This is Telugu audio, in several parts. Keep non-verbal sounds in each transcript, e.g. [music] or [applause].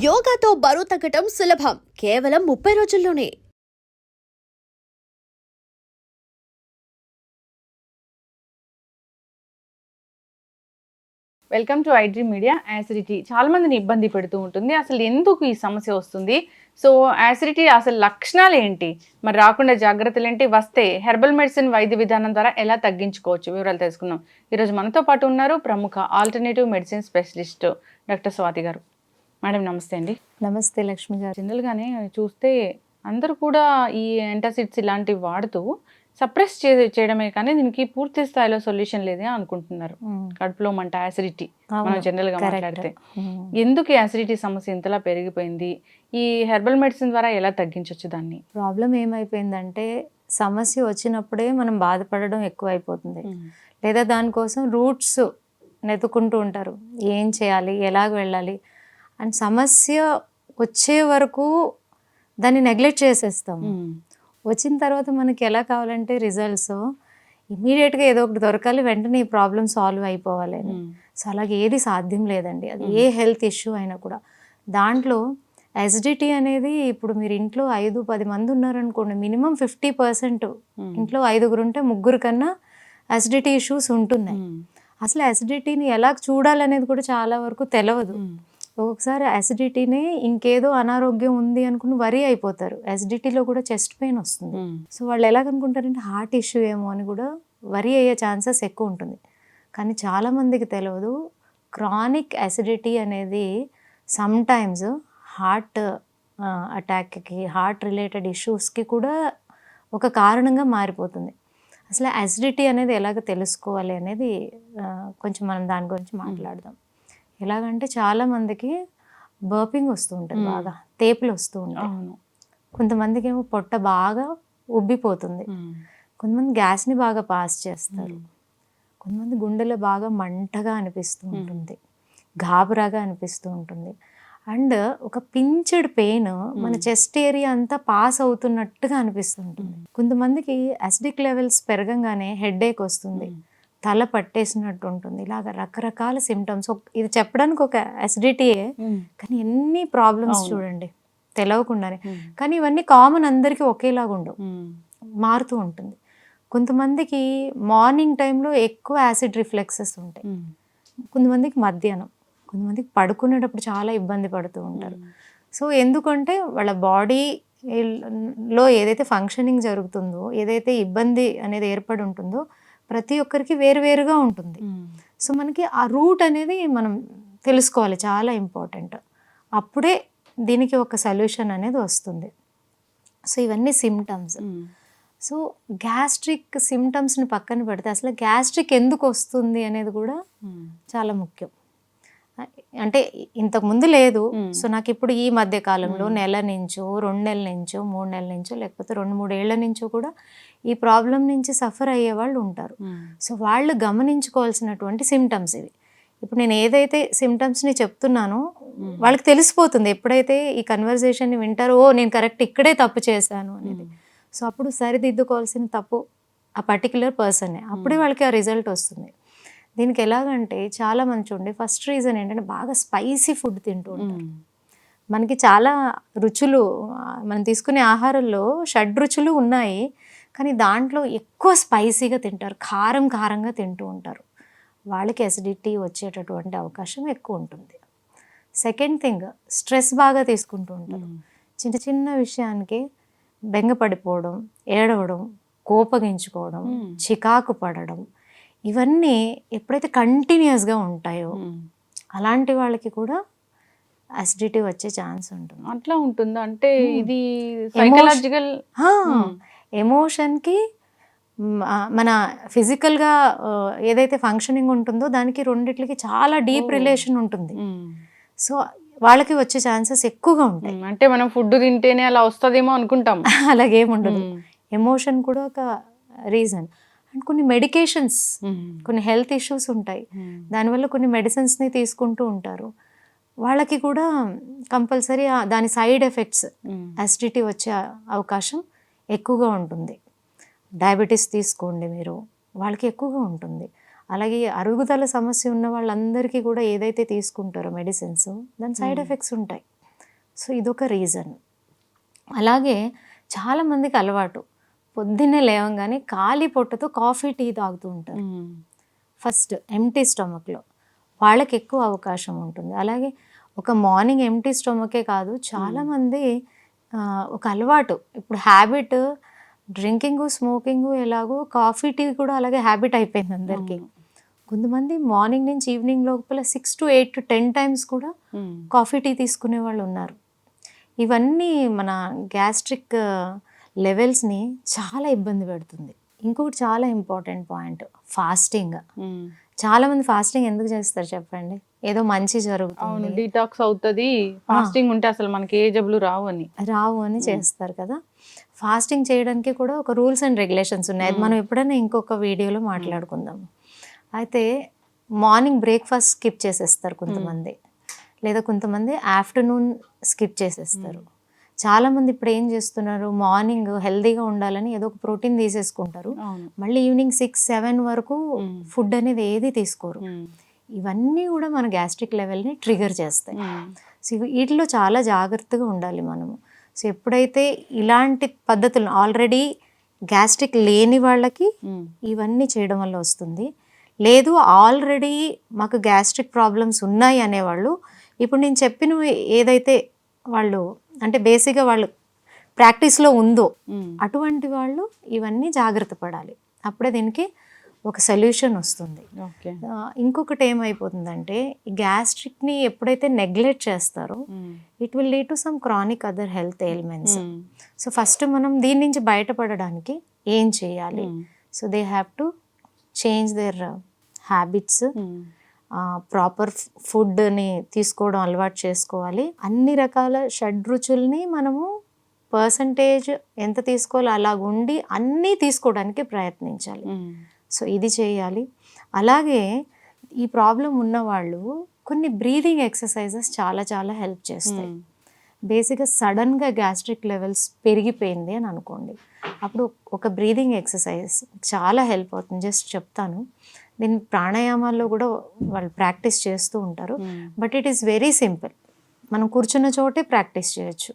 యోగాతో బరువు తగ్గటం సులభం. కేవలం ముప్పై రోజుల్లోనే. Welcome to iDream media acidity. చాలా మందిని ఇబ్బంది పెడుతూ ఉంటుంది. అసలు ఎందుకు ఈ సమస్య వస్తుంది? సో యాసిడిటీ అసలు లక్షణాలు ఏంటి? మరి రాకుండా జాగ్రత్తలు ఏంటి? వస్తే హెర్బల్ మెడిసిన్ వైద్య విధానం ద్వారా ఎలా తగ్గించుకోవచ్చు? వివరాలు తెలుసుకుందాం. ఈరోజు మనతో పాటు ఉన్నారు ప్రముఖ alternative medicine specialist doctor Swathi garu. Madam namaste అండి. నమస్తే లక్ష్మి గారు. జనరల్గానే చూస్తే అందరూ కూడా ఈ ఎంటాసిడ్స్ ఇలాంటివి వాడుతూ సప్రెస్ చే చేయడమే కానీ దీనికి పూర్తి స్థాయిలో సొల్యూషన్ లేదే అనుకుంటున్నారు. కడుపులో మంట యాసిడిటీ మనం జనరల్గా మాట్లాడితే. ఎందుకు యాసిడిటీ సమస్య ఇంతలా పెరిగిపోయింది? ఈ హెర్బల్ మెడిసిన్ ద్వారా ఎలా తగ్గించవచ్చు దాన్ని? ప్రాబ్లం ఏమైపోయిందంటే సమస్య వచ్చినప్పుడే మనం బాధపడడం ఎక్కువ అయిపోతుంది లేదా దానికోసం రూట్స్ నెతుకుంటూ ఉంటారు. ఏం చేయాలి? ఎలాగ వెళ్ళాలి? అండ్ సమస్య వచ్చే వరకు దాన్ని నెగ్లెక్ట్ చేసేస్తాం వచ్చిన తర్వాత మనకి ఎలా కావాలంటే రిజల్ట్స్ ఇమీడియట్గా ఏదో ఒకటి దొరకాలి వెంటనే ఈ ప్రాబ్లం సాల్వ్ అయిపోవాలి అని. సో అలాగే ఏది సాధ్యం లేదండి. అది ఏ హెల్త్ ఇష్యూ అయినా కూడా. దాంట్లో ఎసిడిటీ అనేది ఇప్పుడు మీరు ఇంట్లో ఐదు పది మంది ఉన్నారనుకోండి మినిమం ఫిఫ్టీ పర్సెంట్ ఇంట్లో ఐదుగురు ఉంటే ముగ్గురు కన్నా అసిడిటీ ఇష్యూస్ ఉంటున్నాయి. అసలు అసిడిటీని ఎలా చూడాలనేది కూడా చాలా వరకు తెలియదు ఒక్కొక్కసారి అసిడిటీనే ఇంకేదో అనారోగ్యం ఉంది అనుకుని వరి అయిపోతారు. అసిడిటీలో కూడా చెస్ట్ పెయిన్ వస్తుంది. సో వాళ్ళు ఎలాగనుకుంటారంటే హార్ట్ ఇష్యూ ఏమో అని కూడా వరి అయ్యే ఛాన్సెస్ ఎక్కువ ఉంటుంది. కానీ చాలామందికి తెలియదు క్రానిక్ అసిడిటీ అనేది సమ్ టైమ్స్ హార్ట్ అటాక్కి హార్ట్ రిలేటెడ్ ఇష్యూస్కి కూడా ఒక కారణంగా మారిపోతుంది. అసలు అసిడిటీ అనేది ఎలాగ తెలుసుకోవాలి అనేది కొంచెం మనం దాని గురించి మాట్లాడదాం. ఎలాగంటే చాలామందికి బర్పింగ్ వస్తూ ఉంటుంది. బాగా తేపులు వస్తూ ఉంటాయి. కొంతమందికి ఏమో పొట్ట బాగా ఉబ్బిపోతుంది. కొంతమంది గ్యాస్ని బాగా పాస్ చేస్తారు. కొంతమంది గుండెలో బాగా మంటగా అనిపిస్తూ ఉంటుంది. గాబరాగా అనిపిస్తూ ఉంటుంది. అండ్ ఒక పించెడ్ పెయిన్ మన చెస్ట్ ఏరియా అంతా పాస్ అవుతున్నట్టుగా అనిపిస్తుంటుంది కొంతమందికి అసిడిక్ లెవెల్స్ పెరగంగానే హెడ్ వస్తుంది. తల పట్టేసినట్టు ఉంటుంది. ఇలాగ రకరకాల సిమ్టమ్స్ ఇది చెప్పడానికి ఒక అసిడిటీయే కానీ ఎన్ని ప్రాబ్లమ్స్. చూడండి తెలవకుండానే. కానీ ఇవన్నీ కామన్ అందరికీ ఒకేలాగా ఉండవు. మారుతూ ఉంటుంది. కొంతమందికి మార్నింగ్ టైంలో ఎక్కువ యాసిడ్ రిఫ్లెక్సెస్ ఉంటాయి. కొంతమందికి మధ్యాహ్నం కొంతమందికి పడుకునేటప్పుడు చాలా ఇబ్బంది పడుతూ ఉంటారు. సో ఎందుకంటే వాళ్ళ బాడీ లో ఏదైతే ఫంక్షనింగ్ జరుగుతుందో ఏదైతే ఇబ్బంది అనేది ఏర్పడి ఉంటుందో ప్రతి ఒక్కరికి వేరువేరుగా ఉంటుంది. సో మనకి ఆ రూట్ అనేది మనం తెలుసుకోవాలి. చాలా ఇంపార్టెంట్. అప్పుడే దీనికి ఒక సొల్యూషన్ అనేది వస్తుంది. సో ఇవన్నీ సిమ్టమ్స్. సో గ్యాస్ట్రిక్ సిమ్టమ్స్ని పక్కన పెడితే అసలు గ్యాస్ట్రిక్ ఎందుకు వస్తుంది అనేది కూడా చాలా ముఖ్యం. అంటే ఇంతకు ముందు లేదు. సో నాకు ఇప్పుడు ఈ మధ్య కాలంలో. నెల నుంచో రెండు నెలల నుంచో మూడు నెలల నుంచో లేకపోతే రెండు మూడు ఏళ్ళ నుంచో కూడా ఈ ప్రాబ్లం నుంచి సఫర్ అయ్యే వాళ్ళు ఉంటారు. సో వాళ్ళు గమనించుకోవాల్సినటువంటి సిమ్టమ్స్ ఇవి. ఇప్పుడు నేను ఏదైతే సిమ్టమ్స్ని చెప్తున్నానో వాళ్ళకి తెలిసిపోతుంది ఎప్పుడైతే ఈ కన్వర్జేషన్ని వింటారో ఓ నేను కరెక్ట్ ఇక్కడే తప్పు చేశాను అనేది. సో అప్పుడు సరిదిద్దుకోవాల్సిన తప్పు ఆ పర్టికులర్ పర్సనే అప్పుడే వాళ్ళకి ఆ రిజల్ట్ వస్తుంది. దీనికి ఎలాగంటే చాలా మంది చూడండి ఫస్ట్ రీజన్ ఏంటంటే బాగా స్పైసీ ఫుడ్ తింటూ ఉంటారు. మనకి చాలా రుచులు మనం తీసుకునే ఆహారంలో షడ్ రుచులు ఉన్నాయి కానీ దాంట్లో ఎక్కువ స్పైసీగా తింటారు కారం కారంగా తింటూ ఉంటారు. వాళ్ళకి అసిడిటీ వచ్చేటటువంటి అవకాశం ఎక్కువ ఉంటుంది. సెకండ్ థింగ్ స్ట్రెస్ బాగా తీసుకుంటూ ఉంటారు. చిన్న చిన్న విషయానికి బెంగపడిపోవడం ఏడవడం కోపగించుకోవడం చికాకు పడడం ఇవన్నీ ఎప్పుడైతే కంటిన్యూస్గా ఉంటాయో అలాంటి వాళ్ళకి కూడా అసిడిటీ వచ్చే ఛాన్స్ ఉంటుంది. అట్లా ఉంటుందా. అంటే. ఇది సైకలాజికల్ ఎమోషన్కి మన ఫిజికల్గా ఏదైతే ఫంక్షనింగ్ ఉంటుందో దానికి రెండిట్లకి చాలా డీప్. రిలేషన్ ఉంటుంది. సో వాళ్ళకి వచ్చే ఛాన్సెస్ ఎక్కువగా ఉంటాయి. అంటే మనం ఫుడ్ తింటేనే అలా వస్తుందేమో అనుకుంటాం. [laughs] అలాగేం ఉండదు. ఎమోషన్ కూడా ఒక రీజన్ అండ్ కొన్ని మెడికేషన్స్ కొన్ని హెల్త్ ఇష్యూస్ ఉంటాయి. దానివల్ల కొన్ని మెడిసిన్స్ని తీసుకుంటూ ఉంటారు. వాళ్ళకి కూడా కంపల్సరీ దాని సైడ్ ఎఫెక్ట్స్ అసిడిటీ వచ్చే అవకాశం ఎక్కువగా ఉంటుంది. డయాబెటీస్ తీసుకోండి మీరు వాళ్ళకి ఎక్కువగా ఉంటుంది. అలాగే అరుగుదల సమస్య ఉన్న వాళ్ళందరికీ కూడా ఏదైతే తీసుకుంటారో మెడిసిన్స్ దాని సైడ్. ఎఫెక్ట్స్ ఉంటాయి. సో ఇదొక రీజన్. అలాగే చాలామందికి అలవాటు. పొద్దున్నే లేవంగానే ఖాళీ పొట్టతో కాఫీ టీ తాగుతూ ఉంటారు. ఫస్ట్ ఎంటీ స్టమక్లో వాళ్ళకి ఎక్కువ అవకాశం ఉంటుంది. అలాగే ఒక మార్నింగ్ ఎంటీ స్టమకే కాదు చాలామంది ఒక అలవాటు. ఇప్పుడు హ్యాబిట్ డ్రింకింగ్ స్మోకింగ్ ఎలాగో కాఫీ టీ కూడా అలాగే హ్యాబిట్ అయిపోయింది అందరికీ. కొంతమంది మార్నింగ్ నుంచి ఈవినింగ్ లోపల six to eight to ten times కూడా కాఫీ టీ తీసుకునే వాళ్ళు ఉన్నారు. ఇవన్నీ మన గ్యాస్ట్రిక్ లెవెల్స్ని చాలా ఇబ్బంది పెడుతుంది. ఇంకొకటి చాలా ఇంపార్టెంట్ పాయింట్ ఫాస్టింగ్. చాలా మంది ఫాస్టింగ్ ఎందుకు చేస్తారు చెప్పండి? ఏదో మంచి జరుగుతుంది. డీటాక్స్ అవుతుంది. ఫాస్టింగ్ ఉంటే అసలు మనకి ఏ జబ్బులు రావు అని. రావు అని చేస్తారు కదా. ఫాస్టింగ్ చేయడానికి కూడా ఒక రూల్స్ అండ్ రెగ్యులేషన్స్ ఉన్నాయి. మనం ఎప్పుడైనా ఇంకొక వీడియోలో మాట్లాడుకుందాం. అయితే మార్నింగ్ బ్రేక్ఫాస్ట్ స్కిప్ చేసేస్తారు కొంతమంది. లేదా కొంతమంది ఆఫ్టర్నూన్ స్కిప్ చేసేస్తారు. చాలామంది ఇప్పుడు ఏం చేస్తున్నారు? మార్నింగ్ హెల్తీగా ఉండాలని ఏదో ఒక ప్రోటీన్ తీసేసుకుంటారు. మళ్ళీ ఈవినింగ్ సిక్స్ సెవెన్ వరకు. ఫుడ్ అనేది ఏది తీసుకోరు. ఇవన్నీ కూడా మన గ్యాస్ట్రిక్ లెవెల్ని ట్రిగర్ చేస్తాయి. సో వీటిలో చాలా జాగ్రత్తగా ఉండాలి మనము. సో ఎప్పుడైతే ఇలాంటి పద్ధతులు ఆల్రెడీ గ్యాస్ట్రిక్ లేని వాళ్ళకి ఇవన్నీ చేయడం వల్ల వస్తుంది. లేదు ఆల్రెడీ మాకు గ్యాస్ట్రిక్ ప్రాబ్లమ్స్ ఉన్నాయి అనేవాళ్ళు. ఇప్పుడు నేను చెప్పిన ఏదైతే వాళ్ళు అంటే బేసిక్గా వాళ్ళు ప్రాక్టీస్లో ఉందో అటువంటి వాళ్ళు ఇవన్నీ జాగ్రత్త పడాలి. అప్పుడే దీనికి ఒక సొల్యూషన్ వస్తుంది. ఇంకొకటి ఏమైపోతుందంటే ఈ గ్యాస్ట్రిక్ని ఎప్పుడైతే నెగ్లెక్ట్ చేస్తారో it will lead to some chronic other health ailments so first మనం దీని నుంచి బయటపడడానికి ఏం చేయాలి? So they have to change their habits proper ఫుడ్ని తీసుకోవడం అలవాటు చేసుకోవాలి. అన్ని రకాల షడ్రుచుల్ని మనము పర్సంటేజ్ ఎంత తీసుకోవాలో అలాగ ఉండి అన్నీ తీసుకోవడానికి ప్రయత్నించాలి. సో ఇది చేయాలి. అలాగే ఈ ప్రాబ్లం ఉన్న వాళ్ళు కొన్ని బ్రీదింగ్ ఎక్సర్సైజెస్ చాలా చాలా హెల్ప్ చేస్తాయి. బేసిక్గా సడన్గా గ్యాస్ట్రిక్ లెవెల్స్ పెరిగిపోయింది అని అనుకోండి. అప్పుడు ఒక బ్రీదింగ్ ఎక్సర్సైజ్ చాలా హెల్ప్ అవుతుంది. జస్ట్ చెప్తాను. దీని ప్రాణాయామాల్లో కూడా వాళ్ళు ప్రాక్టీస్ చేస్తూ ఉంటారు. But it is very simple. మనం కూర్చున్న చోటే ప్రాక్టీస్ చేయొచ్చు.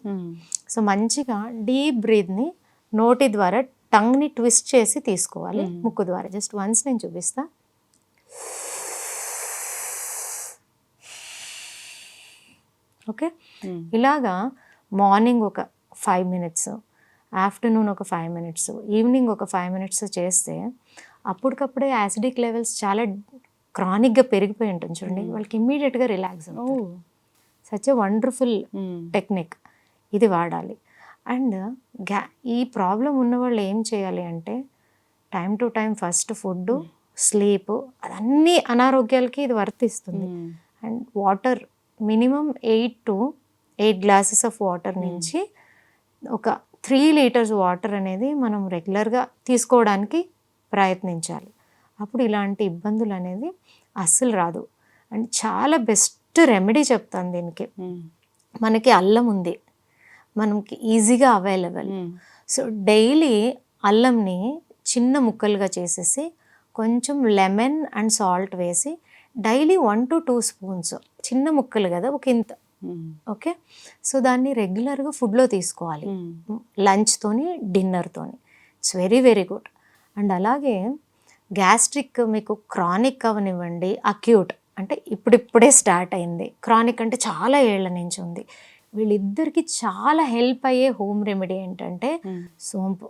సో మంచిగా డీప్ బ్రీత్ని నోటి ద్వారా టంగ్ని ట్విస్ట్ చేసి తీసుకోవాలి. ముక్కు ద్వారా. జస్ట్ వన్స్ నేను చూపిస్తా. ఓకే? ఇలాగా మార్నింగ్ ఒక ఫైవ్ మినిట్స్ ఆఫ్టర్నూన్ ఒక ఫైవ్ మినిట్స్ ఈవినింగ్ ఒక ఫైవ్ మినిట్స్ చేస్తే అప్పటికప్పుడే యాసిడిక్ లెవెల్స్ చాలా క్రానిక్గా పెరిగిపోయి ఉంటుంది చూడండి. వాళ్ళకి ఇమ్మీడియట్గా రిలాక్స్ అవుతుంది. సచ్ ఎ వండర్ఫుల్ టెక్నిక్ ఇది వాడాలి. అండ్ గ్యా ఈ ప్రాబ్లం ఉన్న వాళ్ళు ఏం చేయాలి అంటే time to time first food sleep అదన్నీ అనారోగ్యాలకి ఇది వర్తిస్తుంది. And water minimum eight to eight glasses of water నుంచి ఒక త్రీ లీటర్స్ వాటర్ అనేది మనం రెగ్యులర్గా తీసుకోవడానికి ప్రయత్నించాలి. అప్పుడు ఇలాంటి ఇబ్బందులు అనేది అస్సలు రాదు. అండ్ చాలా బెస్ట్ రెమెడీ చెప్తాను దీనికి. మనకి అల్లం ఉంది. మనకి ఈజీగా అవైలబుల్. సో డైలీ అల్లంని చిన్న ముక్కలుగా చేసేసి కొంచెం లెమన్ అండ్ సాల్ట్ వేసి daily one to two spoons చిన్న ముక్కలు కదా ఒక ఇంత. ఓకే? సో దాన్ని రెగ్యులర్గా ఫుడ్లో తీసుకోవాలి. లంచ్తోని డిన్నర్తోని. It's very very good. And అలాగే గ్యాస్ట్రిక్ మీకు క్రానిక్ అవనివ్వండి అక్యూట్ అంటే ఇప్పుడిప్పుడే స్టార్ట్ అయింది. క్రానిక్ అంటే చాలా ఏళ్ళ నుంచి ఉంది. వీళ్ళిద్దరికి చాలా హెల్ప్ అయ్యే హోమ్ రెమెడీ ఏంటంటే సోంపు.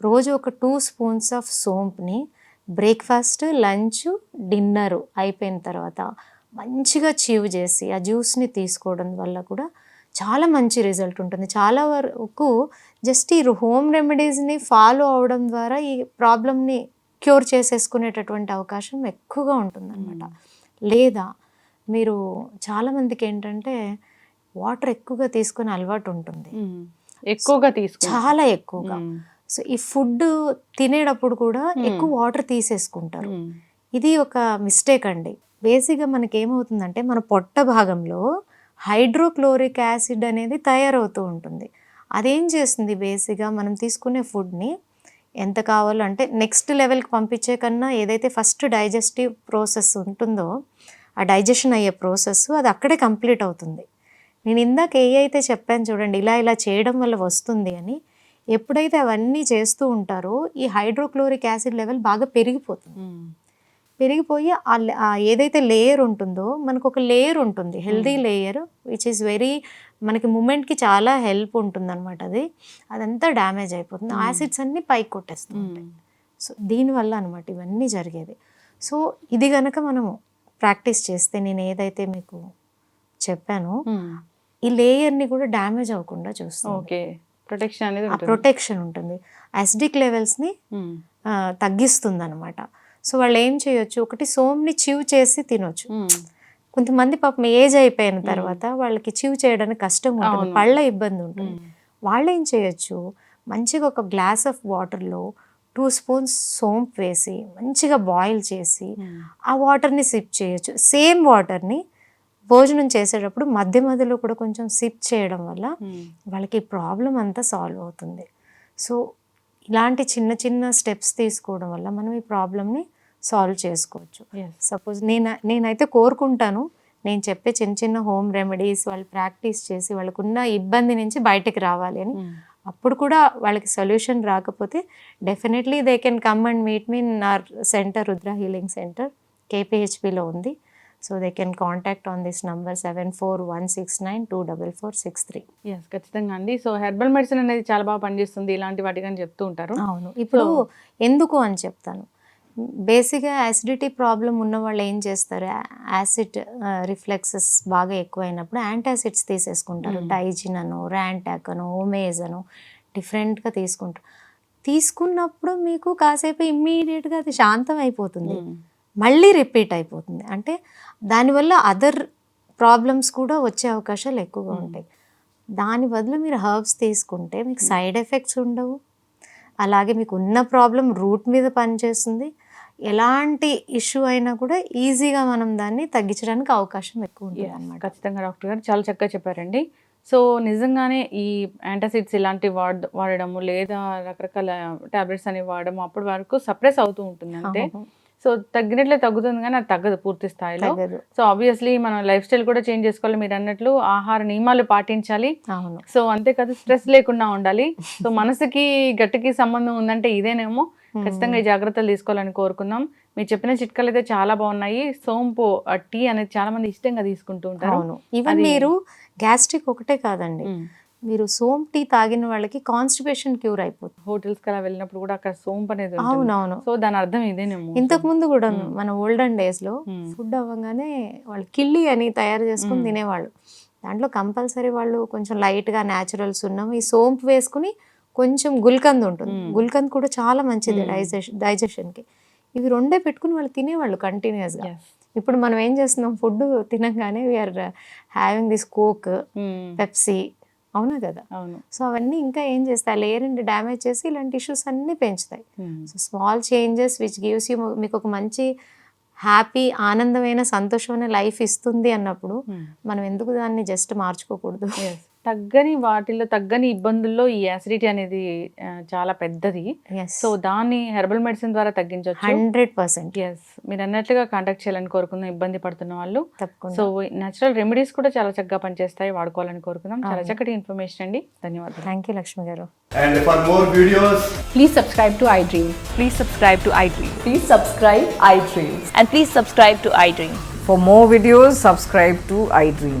రోజు ఒక టూ స్పూన్స్ ఆఫ్ సోంప్ని బ్రేక్ఫాస్ట్ లంచ్ డిన్నర్ అయిపోయిన తర్వాత మంచిగా చీవ్ చేసి ఆ జ్యూస్ని తీసుకోవడం వల్ల కూడా చాలా మంచి రిజల్ట్ ఉంటుంది. చాలా వరకు జస్ట్ ఈ హోమ్ రెమెడీస్ని ఫాలో అవడం ద్వారా ఈ ప్రాబ్లమ్ని క్యూర్ చేసేసుకునేటటువంటి అవకాశం ఎక్కువగా ఉంటుందన్నమాట. లేదా మీరు చాలామందికి ఏంటంటే వాటర్ ఎక్కువగా తీసుకునే అలవాటు ఉంటుంది. ఎక్కువగా తీసుకుంటా చాలా ఎక్కువగా. సో ఈ ఫుడ్ తినేటప్పుడు కూడా ఎక్కువ వాటర్ తీసేసుకుంటారు. ఇది ఒక మిస్టేక్ అండి. బేసిక్గా మనకి ఏమవుతుందంటే మన పొట్ట భాగంలో హైడ్రోక్లోరిక్ యాసిడ్ అనేది తయారవుతూ ఉంటుంది. అదేం చేస్తుంది? బేసిక్గా మనం తీసుకునే ఫుడ్ని ఎంత కావాలో అంటే నెక్స్ట్ లెవెల్కి పంపించే కన్నా ఏదైతే ఫస్ట్ డైజెస్టివ్ ప్రాసెస్ ఉంటుందో ఆ డైజెషన్ అయ్యే ప్రాసెస్ అది అక్కడే కంప్లీట్ అవుతుంది. నేను ఇందాక ఏ అయితే చెప్పాను చూడండి ఇలా ఇలా చేయడం వల్ల వస్తుంది అని ఎప్పుడైతే అవన్నీ చేస్తూ ఉంటారో ఈ హైడ్రోక్లోరిక్ యాసిడ్ లెవెల్ బాగా పెరిగిపోతుంది. పెరిగిపోయి ఆ లే- ఆ ఏదైతే లేయర్ ఉంటుందో మనకు ఒక లేయర్ ఉంటుంది healthy layer which is very మనకి మూమెంట్కి చాలా హెల్ప్ ఉంటుంది అనమాట అది. అదంతా డ్యామేజ్ అయిపోతుంది. యాసిడ్స్ అన్నీ పైకి కొట్టేస్తుంది సో దీనివల్ల అనమాట ఇవన్నీ జరిగేది. సో ఇది గనక మనము ప్రాక్టీస్ చేస్తే నేను ఏదైతే మీకు చెప్పాను ఈ లేయర్ని కూడా డ్యామేజ్ అవ్వకుండా చూస్తాం ఓకే ప్రొటెక్షన్ అనేది ప్రొటెక్షన్ ఉంటుంది. అసిడిక్ లెవెల్స్ని. తగ్గిస్తుంది అనమాట సో వాళ్ళు ఏం చేయొచ్చు ఒకటి సోమ్ని చివ్ చేసి తినొచ్చు. కొంతమంది పాపం ఏజ్ అయిపోయిన తర్వాత వాళ్ళకి చివ్ చేయడానికి కష్టం ఉంటుంది. పళ్ళ ఇబ్బంది ఉంటుంది. వాళ్ళు ఏం చేయొచ్చు మంచిగా ఒక గ్లాస్ ఆఫ్ వాటర్లో టూ స్పూన్స్ సోంప్ వేసి మంచిగా బాయిల్ చేసి. ఆ వాటర్ని సిప్ చేయొచ్చు సేమ్ వాటర్ని భోజనం చేసేటప్పుడు మధ్య మధ్యలో కూడా కొంచెం సిప్ చేయడం వల్ల. వాళ్ళకి ప్రాబ్లం అంతా సాల్వ్ అవుతుంది సో ఇలాంటి చిన్న చిన్న స్టెప్స్ తీసుకోవడం వల్ల మనం ఈ ప్రాబ్లమ్ని సాల్వ్ చేసుకోవచ్చు. సపోజ్ నేను నేనైతే కోరుకుంటాను నేను చెప్పే చిన్న చిన్న హోమ్ రెమెడీస్ వాళ్ళు ప్రాక్టీస్ చేసి వాళ్ళకున్న ఇబ్బంది నుంచి బయటకు రావాలి అని ఉమ్. అప్పుడు కూడా వాళ్ళకి సొల్యూషన్ రాకపోతే definitely they can come and meet me in our center Rudra healing center కేపీహెచ్పిలో ఉంది so they can contact on this number seven four one six nine two double four six three yes ఖచ్చితంగా అండి. సో హెర్బల్ మెడిసిన్ అనేది చాలా బాగా పనిచేస్తుంది. ఇలాంటి వాటికి అని చెప్తూ ఉంటారు. అవును. ఇప్పుడు ఎందుకు అని చెప్తాను. బేసిక్గా యాసిడిటీ ప్రాబ్లం ఉన్న వాళ్ళు ఏం చేస్తారు? యాసిడ్ రిఫ్లెక్సెస్ బాగా ఎక్కువైనప్పుడు యాంటాసిడ్స్ తీసేసుకుంటారు. డైజిన్ అను ర్యాంటాక్ అను ఓమేజ్ అను డిఫరెంట్గా తీసుకుంటారు. తీసుకున్నప్పుడు మీకు కాసేపు ఇమ్మీడియట్గా అది శాంతం అయిపోతుంది ఉమ్. మళ్ళీ రిపీట్ అయిపోతుంది. అంటే దానివల్ల అదర్ ప్రాబ్లమ్స్ కూడా వచ్చే అవకాశాలు ఎక్కువగా ఉంటాయి. దాని బదులు మీరు హర్బ్స్ తీసుకుంటే మీకు సైడ్ ఎఫెక్ట్స్ ఉండవు. అలాగే మీకు ఉన్న ప్రాబ్లం రూట్ మీద పనిచేస్తుంది. ఎలాంటి ఇష్యూ అయినా కూడా ఈజీగా మనం దాన్ని తగ్గించడానికి అవకాశం ఎక్కువ ఉంటుంది అనమాట ఖచ్చితంగా డాక్టర్ గారు చాలా చక్కగా చెప్పారండి. సో నిజంగానే ఈ యాంటాసిడ్స్ ఇలాంటివి వాడ వాడడము లేదా రకరకాల టాబ్లెట్స్ అనేవి వాడడము అప్పటి వరకు సప్రెస్ అవుతూ ఉంటుంది అంతే సో తగ్గినట్లే తగ్గుతుంది కానీ అది తగ్గదు పూర్తి స్థాయిలో. సో ఆబ్వియస్లీ మనం లైఫ్ స్టైల్ కూడా చేంజ్ చేసుకోవాలి. మీరు అన్నట్లు ఆహార నియమాలు పాటించాలి. సో అంతేకాదు స్ట్రెస్ లేకుండా ఉండాలి. సో [laughs] మనసుకి గట్టికి సంబంధం ఉందంటే ఇదేనేమో ఖచ్చితంగా ఈ జాగ్రత్తలు తీసుకోవాలని కోరుకుందాం. మీరు చెప్పిన చిట్కాలు అయితే చాలా బాగున్నాయి. సోంపు టీ అనేది చాలా మంది ఇష్టంగా తీసుకుంటూ ఉంటారు. ఈవెన్ మీరు గ్యాస్ట్రిక్ ఒకటే కాదండి. ఉమ్. మీరు సోమ్ టీ తాగిన వాళ్ళకి కాన్స్టిపేషన్ క్యూర్ అయిపోతుంది హోటల్స్కి అలా వెళ్ళినప్పుడు కూడా అక్కడ సోంపు అనేది. అవునవును సో దాని అర్థం ఇదేనేమో ఇంతకు ముందు కూడా. మన ఓల్డెన్ డేస్లో. ఫుడ్ అవ్వగానే వాళ్ళు కిళ్ళి అని తయారు చేసుకుని. తినేవాళ్ళు దాంట్లో కంపల్సరీ వాళ్ళు కొంచెం లైట్గా న్యాచురల్స్ ఉన్నాం ఈ సోంపు వేసుకుని కొంచెం గుల్కంద్ ఉంటుంది. గుల్కంద్ కూడా చాలా మంచిది. డైజెషన్ డైజెషన్కి ఇవి రెండే పెట్టుకుని వాళ్ళు తినేవాళ్ళు కంటిన్యూస్గా. ఇప్పుడు మనం ఏం చేస్తున్నాం ఫుడ్ తినగానే we're having this coke. Pepsi అవునా కదా అవును సో అవన్నీ ఇంకా ఏం చేస్తాయి లేయర్ డ్యామేజ్ చేసి ఇలాంటి ఇష్యూస్ అన్నీ పెంచుతాయి. So small changes which gives you మీకు ఒక మంచి హ్యాపీ ఆనందమైన సంతోషమైన లైఫ్ ఇస్తుంది అన్నప్పుడు. మనం ఎందుకు దాన్ని జస్ట్ మార్చుకోకూడదు. తగ్గని వాటిల్లో తగ్గని ఇబ్బందుల్లో ఈ యాసిడిటీ అనేది చాలా పెద్దది ఎస్ సో దాన్ని హెర్బల్ మెడిసిన్ ద్వారా తగ్గించవచ్చు హండ్రెడ్ పర్సెంట్ ఎస్ మీరు అన్నట్లుగా కాంటాక్ట్ చేయాలని కోరుకుందాం ఇబ్బంది పడుతున్న వాళ్ళు సో న్యాచురల్ రెమెడీస్ కూడా చాలా చక్కగా పనిచేస్తాయి వాడుకోవాలని కోరుకుందాం చాలా. చక్కటి ఇన్ఫర్మేషన్ అండి ధన్యవాదాలు థ్యాంక్ యూ లక్ష్మి గారు And for more videos, Please subscribe to iDream. Please subscribe to iDream. Please subscribe iDream. And please subscribe to iDream. For more videos, subscribe to iDream.